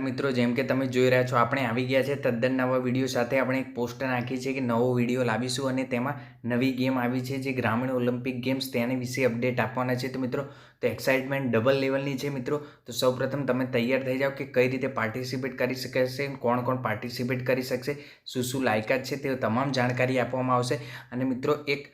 મિત્રો, જેમ કે તમે જોઈ રહ્યા છો, આપણે આવી ગયા છે તદ્દન નવા વીડિયો સાથે. આપણે એક પોસ્ટર નાખી છે કે નવો વીડિયો લાવીશું અને તેમાં નવી ગેમ આવી છે જે ગ્રામીણ ઓલિમ્પિક ગેમ્સ તેની વિશે અપડેટ આપવાના છે. તો મિત્રો, તો એક્સાઇટમેન્ટ ડબલ લેવલની છે મિત્રો. તો સૌપ્રથમ તમે તૈયાર થઈ જાઓ કે કઈ રીતે પાર્ટિસિપેટ કરી શકશે કોણ કોણ પાર્ટિસિપેટ કરી શકશે, શું શું લાયકાત છે તે તમામ જાણકારી આપવામાં આવશે. અને મિત્રો, એક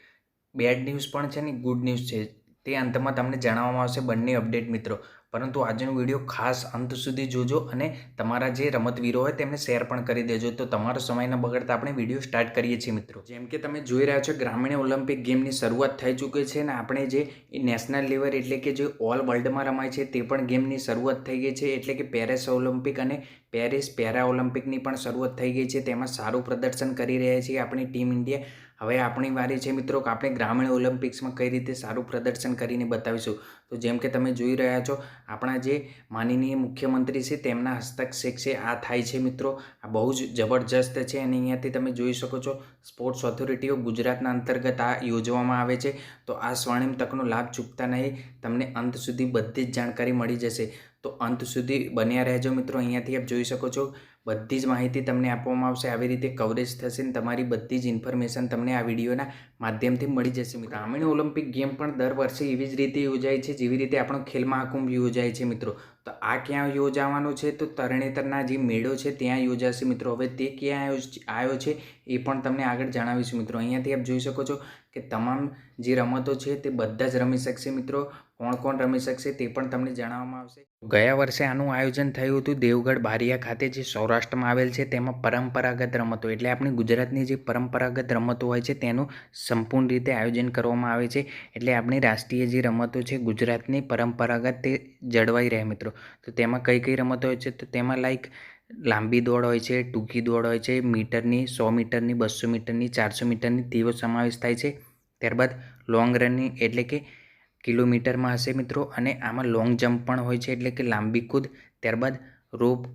બેડ ન્યૂઝ પણ છે ને ગુડ ન્યૂઝ છે. તે અંતમાં તમને જણાવવામાં આવશે બંને અપડેટ મિત્રો. પરંતુ આજનો વીડિયો ખાસ અંત સુધી જોજો અને તમારા જે રમતવીરો હોય તેમને શેર પણ કરી દેજો. તો તમારો સમય ન બગડતા આપણે વીડિયો સ્ટાર્ટ કરીએ છીએ મિત્રો. જેમ કે તમે જોઈ રહ્યા છો, ગ્રામીણ ઓલિમ્પિક ગેમની શરૂઆત થઈ ચૂકી છે અને આપણે જે નેશનલ લેવલ એટલે કે જે ઓલ વર્લ્ડમાં રમાય છે તે પણ ગેમની શરૂઆત થઈ ગઈ છે. એટલે કે પેરિસ ઓલિમ્પિક અને પેરિસ પેરા ઓલિમ્પિકની પણ શરૂઆત થઈ ગઈ છે. તેમાં સારું પ્રદર્શન કરી રહ્યા છીએ આપણી ટીમ ઇન્ડિયા. હવે આપણી વારી છે મિત્રો કે આપણે ગ્રામીણ ઓલિમ્પિક્સમાં કઈ રીતે સારું પ્રદર્શન કરીને બતાવીશું? તો જેમ કે તમે જોઈ રહ્યા છો, આપણા જે માનનીય મુખ્યમંત્રી છે તેમના હસ્તક્ષેપ છે, આ થાય છે મિત્રો. આ બહુ જ જબરજસ્ત છે અને અહીંયાથી તમે જોઈ શકો છો સ્પોર્ટ્સ ઓથોરિટીઓ ગુજરાતના અંતર્ગત આ યોજવામાં આવે છે. તો આ સ્વર્ણિમ તકનો લાભ ચૂકતા નહીં, તમને અંત સુધી બધી જ જાણકારી મળી જશે. તો અંત સુધી બન્યા રહેજો મિત્રો. અહીંયાથી આપ જોઈ શકો છો, બધી જ માહિતી તમને આપવામાં આવશે. આવી રીતે કવરેજ થશે ને તમારી બધી જ ઇન્ફોર્મેશન તમને આ વિડીયોના માધ્યમથી મળી જશે મિત્રો. ગ્રામીણ ઓલિમ્પિક ગેમ પણ દર વર્ષે એવી જ રીતે યોજાય છે, જેવી રીતે આપણો ખેલ મહાકુંભ યોજાય છે મિત્રો. તો આ ક્યાં યોજાવાનો છે? તો તરણેતરના જે મેળો છે, ત્યાં યોજાશે મિત્રો. હવે તે ક્યાં આવ્યો છે, એ પણ તમને આગળ જણાવીશું મિત્રો. અહીંયાથી આપ જોઈ શકો છો કે તમામ જે રમતો છે, તે બધા જ રમી શકશે મિત્રો. કોણ કોણ રમી શકશે તે પણ તમને જણાવવામાં આવશે. ગયા વર્ષે આનું આયોજન થયું હતું દેવગઢ બારિયા ખાતે, જે સૌરાષ્ટ્રમાં આવેલ છે, તેમાં પરંપરાગત રમતો, એટલે આપણી ગુજરાતની જે પરંપરાગત રમતો હોય છે, તેનું સંપૂર્ણ રીતે આયોજન કરવામાં આવે છે. એટલે આપણી રાષ્ટ્રીય જે રમતો છે, ગુજરાતની પરંપરાગત તે જળવાઈ રહે મિત્રો. તો તેમાં કઈ કઈ રમતો હોય છે? તો તેમાં લાઈક લાંબી દોડ હોય છે, ટૂંકી દોડ હોય છે, મીટરની, સો મીટરની બસો મીટરની, ચારસો મીટરની તેવો સમાવેશ થાય છે. ત્યારબાદ લોંગ રનિંગ એટલે કે કિલોમીટરમાં હશે મિત્રો. અને આમાં લોંગ જમ્પ પણ હોય છે, એટલે કે લાંબી કૂદ. ત્યારબાદ રોપ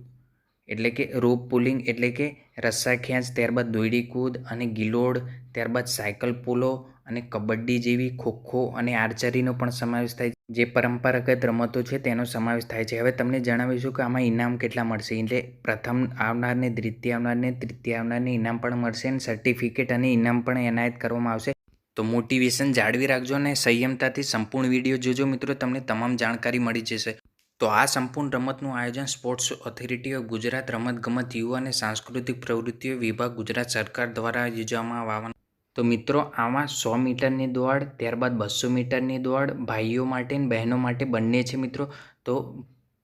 એટલે કે રોપ પુલિંગ એટલે કે રસ્સા ખેંચ, ત્યારબાદ દોયડી કૂદ અને ગિલોડ, ત્યારબાદ સાયકલ પોલો અને કબડ્ડી જેવી ખોખો અને આર્ચરીનો પણ સમાવેશ થાય જે પરંપરાગત રમતો છે, તેનો સમાવેશ થાય છે. હવે તમને જણાવીશું કે આમાં ઇનામ કેટલા મળશે. એટલે પ્રથમ આવનારને દ્વિતીય આવનારને તૃતીય આવનારને ઇનામ પણ મળશે અને સર્ટિફિકેટ અને ઇનામ પણ એનાયત કરવામાં આવશે. તો મોટિવેશન જાળવી રાખજો અને સંયમતાથી સંપૂર્ણ વીડિયો જોજો મિત્રો, તમને તમામ જાણકારી મળી જશે. તો આ સંપૂર્ણ રમતનું આયોજન સ્પોર્ટ્સ ઓથોરિટી ઓફ ગુજરાત રમતગમત યુવા અને સાંસ્કૃતિક પ્રવૃત્તિઓ વિભાગ ગુજરાત સરકાર દ્વારા યોજવામાં આવવાનું તો મિત્રો, આમાં સો મીટરની દોડ, ત્યારબાદ બસો મીટરની દોડ, ભાઈઓ માટે અને બહેનો માટે બંને છે મિત્રો. તો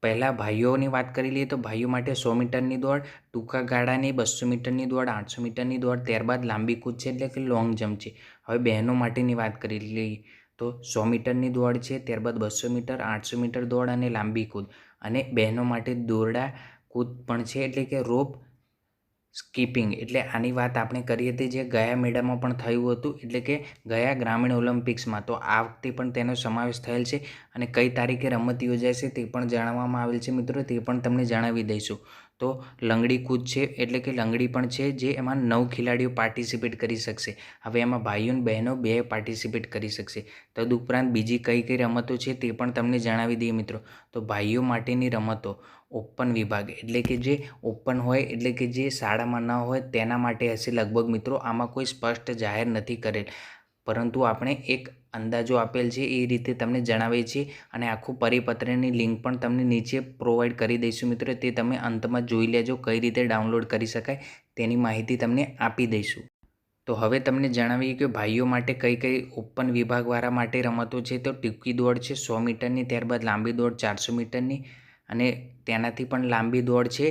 પહેલાં ભાઈઓની વાત કરી લઈએ તો ભાઈઓ માટે સો મીટરની દોડ, ટૂંકા ગાળાની બસો મીટરની દોડ, આઠસો મીટરની દોડ, ત્યારબાદ લાંબી કૂદ છે એટલે કે લોંગ જમ્પ છે. હવે બહેનો માટેની વાત કરી લઈએ તો સો મીટરની દોડ છે, ત્યારબાદ બસો મીટર, આઠસો મીટર દોડ અને લાંબી કૂદ. અને બહેનો માટે દોરડા કૂદ પણ છે એટલે કે રોપ સ્કીપિંગ. એટલે આની વાત આપણે કરી હતી જે ગયા મેળામાં પણ થયું હતું, એટલે કે ગયા ગ્રામીણ ઓલિમ્પિક્સમાં. તો આ વખતે પણ તેનો સમાવેશ થયેલ છે અને કઈ તારીખે રમત યોજાય છે તે પણ જણાવવામાં આવેલ છે મિત્રો, તે પણ તમને જણાવી દઈશું. તો લંગડી કૂદ છે, એટલે કે લંગડી પણ છે જે એમાં નવ ખેલાડીઓ પાર્ટિસિપેટ કરી શકશે. હવે એમાં ભાઈઓ અને બહેનો બે પાર્ટિસિપેટ કરી શકશે. તદુપરાંત બીજી કઈ કઈ રમતો છે તે પણ તમને જણાવી દઈએ મિત્રો. તો ભાઈઓ માટેની રમતો ઓપન વિભાગ, એટલે કે જે ઓપન હોય, એટલે કે જે શાળામાં ન હોય તેના માટે હશે લગભગ મિત્રો આમાં કોઈ સ્પષ્ટ જાહેર નથી કરેલ. પરંતુ આપણે એક અંદાજો આપેલ છે એ રીતે તમને જણાવીએ છીએ અને આખું પરિપત્રની લિંક પણ તમને નીચે પ્રોવાઈડ કરી દઈશું મિત્રો. તે તમે અંતમાં જોઈ લેજો કઈ રીતે ડાઉનલોડ કરી શકાય તેની માહિતી તમને આપી દઈશું. તો હવે તમને જણાવીએ કે ભાઈઓ માટે કઈ કઈ ઓપન વિભાગવાળા માટે રમતો છે. તો ટૂંકી દોડ છે સો મીટરની, ત્યારબાદ લાંબી દોડ ચારસો મીટરની અને તેનાથી પણ લાંબી દોડ છે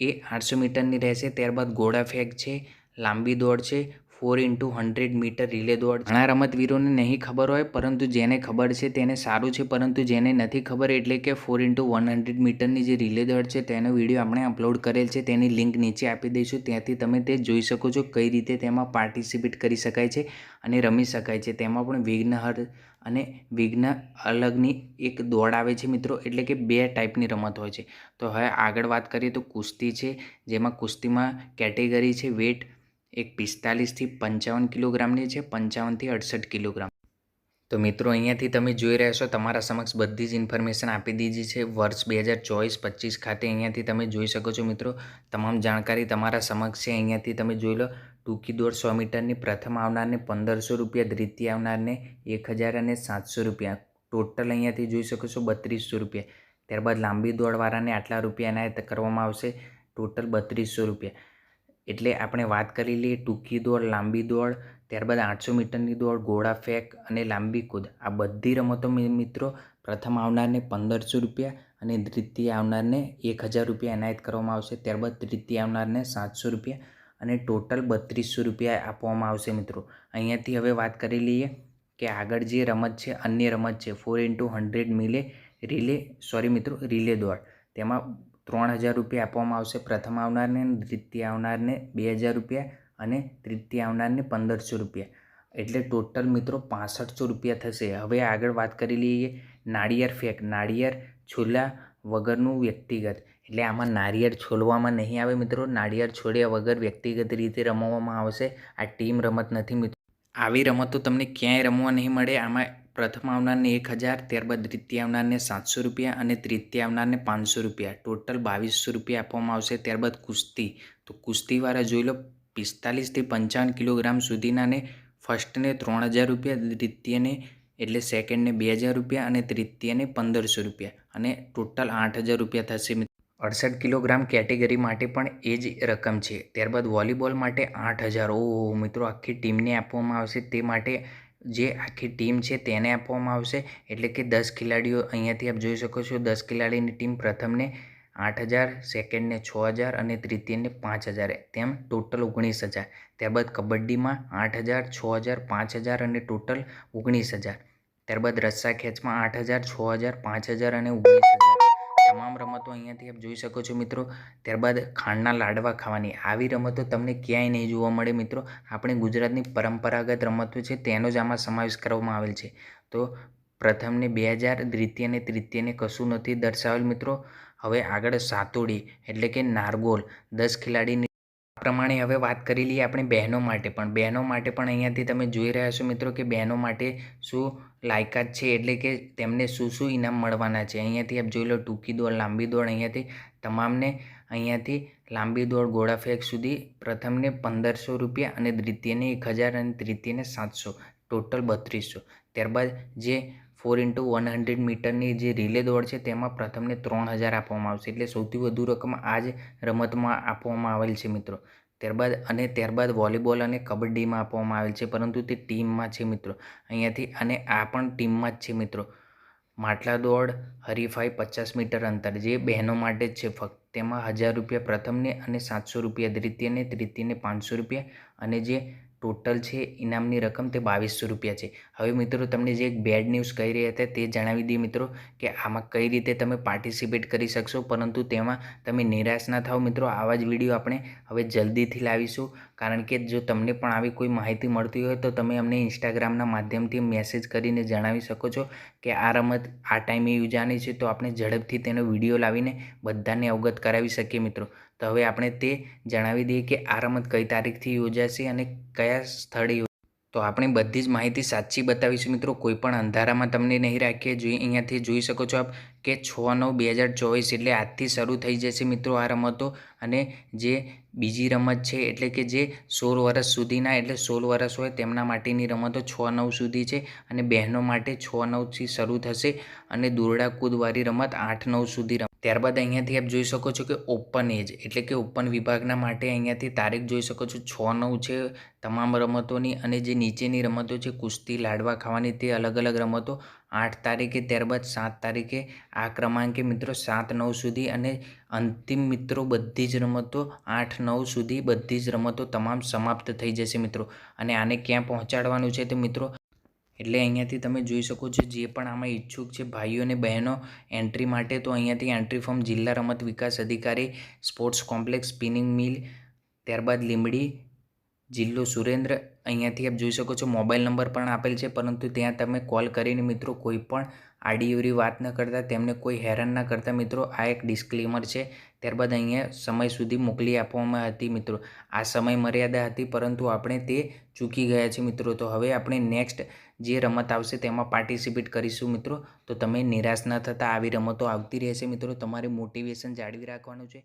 એ આઠસો મીટરની રહેશે. ત્યારબાદ ગોળા ફેંક છે, લાંબી દોડ છે four into hundred metre relay દોડ. ઘણા રમતવીરોને નહીં ખબર હોય, પરંતુ જેને ખબર છે તેને સારું છે, પરંતુ જેને નથી ખબર એટલે કે ફોર ઇન્ટુ વન હંડ્રેડ મીટરની જે રિલે દોડ છે, તેનો વીડિયો આપણે અપલોડ કરેલ છે, તેની લિંક નીચે આપી દઈશું. ત્યાંથી તમે તે જોઈ શકો છો કઈ રીતે તેમાં પાર્ટિસિપેટ કરી શકાય છે અને રમી શકાય છે. તેમાં પણ વિઘ્નહર અને વિઘ્ન અલગની એક દોડ આવે છે મિત્રો, એટલે કે બે ટાઈપની રમત હોય છે. તો હવે આગળ વાત કરીએ તો કુસ્તી છે, જેમાં કુસ્તીમાં કેટેગરી છે વેટ એક પિસ્તાલીસથી પંચાવન કિલોગ્રામની છે, પંચાવનથી અડસઠ કિલોગ્રામ. તો મિત્રો, અહીંયાથી તમે જોઈ રહ્યા છો, તમારા સમક્ષ બધી જ ઇન્ફોર્મેશન આપી દીધી છે. વર્ષ બે હજાર ચોવીસ પચીસ ખાતે અહીંયાથી તમે જોઈ શકો છો મિત્રો, તમામ જાણકારી તમારા સમક્ષ છે. અહીંયાથી તમે જોઈ લો, ટૂંકી દોડ સો મીટરની પ્રથમ આવનારને પંદરસો રૂપિયા, દ્વિતીય આવનારને એક હજાર અને સાતસો રૂપિયા. ટોટલ અહીંયાથી જોઈ શકો છો, બત્રીસો રૂપિયા. ત્યારબાદ લાંબી દોડવાળાને આટલા રૂપિયા એનાયત કરવામાં આવશે, ટોટલ બત્રીસો રૂપિયા. એટલે આપણે વાત કરી લઈએ ટૂંકી દોડ, લાંબી દોડ, ત્યારબાદ આઠસો મીટરની દોડ, ગોળા ફેંક અને લાંબી કૂદ. આ બધી રમતો મિત્રો પ્રથમ આવનારને પંદરસો રૂપિયા અને દ્વિતીય આવનારને એક હજાર રૂપિયા એનાયત કરવામાં આવશે. ત્યારબાદ તૃતીય આવનારને સાતસો રૂપિયા અને ટોટલ બત્રીસો રૂપિયા આપવામાં આવશે, મિત્રો. અહીંયાથી હવે વાત કરી લઈએ કે આગળ જે રમત છે, અન્ય રમત છે. Four into hundred mile relay sorry મિત્રો રિલે દોડ. તેમાં ત્રણ હજાર રૂપિયા આપવામાં આવશે. પ્રથમ આવનારને દ્વિતીય આવનારને બે હજાર રૂપિયા અને તૃતીય આવનારને પંદરસો રૂપિયા. એટલે ટોટલ મિત્રો પાસઠસો રૂપિયા થશે. હવે આગળ વાત કરી લઈએ નાળિયેર ફેંક. નાળિયેર છોલા વગરનું વ્યક્તિગત. એટલે આમાં નાળિયેર છોલવામાં નહીં આવે મિત્રો. નાળિયેર છોડ્યા વગર વ્યક્તિગત રીતે રમવામાં આવશે. આ ટીમ રમત નથી મિત્રો. આવી રમતો તમને ક્યાંય રમવા નહીં મળે. આમાં પ્રથમ આવનારને એક હજાર, ત્યારબાદ દ્વિતીય આવનારને સાતસો રૂપિયા અને તૃતીય આવનારને પાંચસો રૂપિયા. ટોટલ બાવીસો રૂપિયા આપવામાં આવશે. ત્યારબાદ કુસ્તી. તો કુસ્તીવાળા જોઈ લો પિસ્તાલીસથી પંચાવન કિલોગ્રામ સુધીનાને ફર્સ્ટને ત્રણ હજાર રૂપિયા, દ્વિતીયને એટલે સેકન્ડને બે હજાર રૂપિયા અને તૃતીયને પંદરસો રૂપિયા. અને ટોટલ આઠ હજાર રૂપિયા થશે અડસઠ કિલોગ્રામ કેટેગરી માટે પણ એ જ રકમ છે. ત્યારબાદ વોલીબોલ માટે આઠ હજાર. ઓ મિત્રો, આખી ટીમને આપવામાં આવશે. તે માટે જે આખી ટીમ છે તેને આપવામાં આવશે. એટલે કે દસ ખેલાડીઓ અહીંયાથી આપ જોઈ શકો છો, દસ ખેલાડીની ટીમ પ્રથમને આઠ હજાર, સેકન્ડને છ હજાર અને તૃતીયને પાંચ હજાર. તેમ ટોટલ ઓગણીસ હજાર. ત્યારબાદ કબડ્ડીમાં આઠ હજાર, છ હજાર, પાંચ હજાર અને ટોટલ ઓગણીસ હજાર. ત્યારબાદ રસ્સા ખેંચમાં આઠ હજાર, છ હજાર, પાંચ હજાર અને ઓગણીસ હજાર. તમામ રમતો અહીંયાથી આપ જોઈ શકો છો મિત્રો. ત્યારબાદ ખાંડના લાડવા ખાવાની આવી રમતો તમને ક્યાંય નહીં જોવા મળે મિત્રો. આપણે ગુજરાતની પરંપરાગત રમતો છે તેનો જ આમાં સમાવેશ કરવામાં આવેલ છે. તો પ્રથમને બે હજાર દ્વિતીય અને તૃતીયને કશું નથી દર્શાવેલ મિત્રો. હવે આગળ સાતોડી એટલે કે નારગોલ. દસ ખેલાડીની પ્રમાણે હવે વાત કરી લઈએ આપણે બહેનો માટે પણ. બહેનો માટે પણ અહીંયાથી તમે જોઈ રહ્યા છો મિત્રો કે બહેનો માટે શું લાયકાત છે એટલે કે તેમને શું શું ઇનામ મળવાના છે. અહીંયાથી આપ જોઈ લો ટૂંકી દોડ, લાંબી દોડ, અહીંયાથી તમામને અહીંયાથી લાંબી દોડ ગોળા ફેંક સુધી પ્રથમને પંદરસો રૂપિયા અને દ્વિતીયને એક હજાર અને તૃતીયને સાતસો, ટોટલ બત્રીસો. ત્યારબાદ જે ફોર ઇન્ટુ વન હંડ્રેડ મીટરની જે રિલે દોડ છે, તેમાં પ્રથમને ત્રણ હજાર આપવામાં આવશે. એટલે સૌથી વધુ રકમ આ જ રમતમાં આપવામાં આવેલ છે મિત્રો. ત્યારબાદ અને ત્યારબાદ વોલીબોલ અને કબડ્ડીમાં આપવામાં આવેલ છે, પરંતુ તે ટીમમાં છે મિત્રો. અહીંયાથી અને આ પણ ટીમમાં જ છે મિત્રો. માટલા દોડ, હરીફાઈ પચાસ મીટર અંતર, જે બહેનો માટે જ છે ફક્ત. તેમાં હજાર રૂપિયા પ્રથમને અને સાતસો રૂપિયા દ્વિતીયને તૃતીયને પાંચસો રૂપિયા અને જે ટોટલ છે ઇનામની રકમ તે બાવીસો રૂપિયા છે. હવે મિત્રો તમને જે એક બેડ ન્યૂઝ કહી રહ્યા હતા તે જણાવી દઈએ મિત્રો કે આમાં કઈ રીતે તમે પાર્ટિસિપેટ કરી શકશો, પરંતુ તેમાં તમે નિરાશ ના થાઓ મિત્રો. આવા જ વીડિયો આપણે હવે જલ્દીથી લાવીશું. કારણ કે જો તમને પણ આવી કોઈ માહિતી મળતી હોય તો તમે અમને ઇન્સ્ટાગ્રામના માધ્યમથી મેસેજ કરીને જણાવી શકો છો કે આ રમત આ ટાઈમે યોજાની છે, તો આપણે ઝડપથી તેનો વીડિયો લાવીને બધાને અવગત કરાવી શકીએ મિત્રો. તો હવે આપણે તે જણાવી દઈએ કે આ રમત કઈ તારીખથી યોજાશે અને કયા સ્થળે તો આપણે બધી જ માહિતી સાચી બતાવીશું મિત્રો. કોઈ પણ અંધારામાં તમને નહીં રાખીએ. જોઈ, અહીંયાથી જોઈ શકો છો આપ કે છ નવ બે હજાર ચોવીસ એટલે આજથી શરૂ થઈ જશે મિત્રો આ રમતો. અને જે બીજી રમત છે, એટલે કે જે સોળ વર્ષ સુધીના, એટલે સોળ વર્ષ હોય તેમના માટેની રમતો છ નવ સુધી છે અને બહેનો માટે છ નવથી શરૂ થશે. અને દોરડા કૂદવાળી રમત આઠ નવ સુધી ત્યારબાદ અહીંયાથી આપ જોઈ શકો છો કે ઓપન એજ એટલે કે ઓપન વિભાગના માટે અહીંયાથી તારીખ જોઈ શકો છો છ નવ છે તમામ રમતોની અને જે નીચેની રમતો છે કુસ્તી, લાડવા ખાવાની તે અલગ અલગ રમતો. આઠ તારીખે ત્યારબાદ સાત તારીખે આ ક્રમાંકે મિત્રો સાત નવ સુધી અને અંતિમ મિત્રો બધી જ રમતો આઠ નવ સુધી બધી જ રમતો તમામ સમાપ્ત થઈ જશે મિત્રો. અને આને ક્યાં પહોંચાડવાનું છે તો મિત્રો એટલે અહીંયાથી તમે જોઈ શકો છો જે પણ આમાં ઈચ્છુક છે ભાઈઓ અને બહેનો એન્ટ્રી માટે, તો અહીંયાથી એન્ટ્રી ફોર્મ જિલ્લા રમત વિકાસ અધિકારી સ્પોર્ટ્સ કોમ્પ્લેક્સ સ્પિનિંગ મિલ ત્યારબાદ લીંબડી, જિલ્લો સુરેન્દ્ર, અહીંયાથી આપ જોઈ શકો છો મોબાઈલ નંબર પણ આપેલ છે, પરંતુ ત્યાં તમે કોલ કરીને મિત્રો કોઈ પણ આડીઅવરી વાત ન કરતા, તેમને કોઈ હેરાન ના કરતા, મિત્રો, આ એક ડિસ્ક્લેમર છે. ત્યારબાદ અહીંયા સમય સુધી મોકલી આપવામાં હતી, મિત્રો. આ સમય મર્યાદા હતી, પરંતુ આપણે તે ચૂકી ગયા છે મિત્રો. તો હવે આપણે નેક્સ્ટ જે રમત આવશે તેમાં પાર્ટિસિપેટ કરીશું, મિત્રો. તો તમે નિરાશ ન થતાં, આવી રમતો આવતી રહેશે, મિત્રો. તમારે મોટિવેશન જાળવી રાખવાનું છે.